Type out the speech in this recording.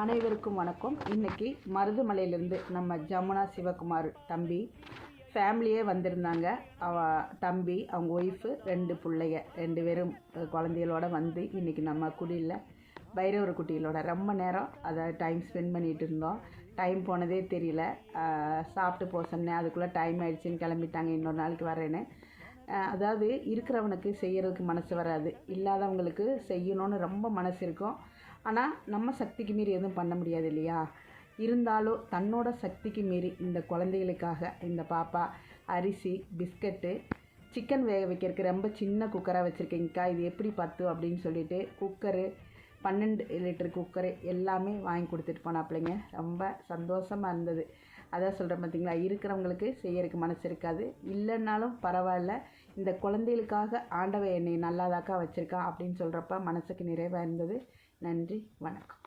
அனைவருக்கும் வணக்கம். இன்னைக்கு மருதுமலையிலேருந்து நம்ம ஜமுனா சிவகுமார் தம்பி ஃபேமிலியே வந்திருந்தாங்க. அவ தம்பி அவங்க ஒய்ஃபு ரெண்டு பிள்ளைங்க ரெண்டு பேரும் குழந்தைகளோடு குழந்தைகளோட வந்து இன்னைக்கு நம்ம குடியில் பைரவர் குட்டிகளோட ரொம்ப நேரம் அதை டைம் ஸ்பெண்ட் பண்ணிகிட்டு இருந்தோம். டைம் போனதே தெரியல. சாப்பிட்டு போக சொன்னேன். அதுக்குள்ளே டைம் ஆயிடுச்சுன்னு கிளம்பிட்டாங்க. இன்னொரு நாளைக்கு வரேன்னு. அதாவது இருக்கிறவனுக்கு செய்கிறதுக்கு மனசு வராது. இல்லாதவங்களுக்கு செய்யணும்னு ரொம்ப மனசு இருக்கும். ஆனால் நம்ம சக்திக்கு மீறி எதுவும் பண்ண முடியாது இல்லையா? இருந்தாலும் தன்னோட சக்திக்கு மீறி இந்த குழந்தைகளுக்காக இந்த பாப்பா அரிசி பிஸ்கட்டு சிக்கன் வேக வைக்கிறதுக்கு ரொம்ப சின்ன குக்கராக வச்சுருக்கீங்கக்கா. இது எப்படி பத்து அப்படின்னு சொல்லிட்டு குக்கரு பன்னெண்டு லிட்டர் குக்கரு எல்லாமே வாங்கி கொடுத்துட்டு போனாப்பிள்ளைங்க ரொம்ப சந்தோஷமாக இருந்தது. அதான் சொல்கிறேன் பார்த்தீங்களா இருக்கிறவங்களுக்கு செய்யறதுக்கு மனசு இருக்காது. இல்லைன்னாலும் பரவாயில்ல. இந்த குழந்தைகளுக்காக ஆண்டவன் என்னை நல்லாதாக்கா வச்சுருக்கா அப்படின்னு சொல்கிறப்ப மனசுக்கு நிறைவாக இருந்தது. நன்றி வணக்கம்.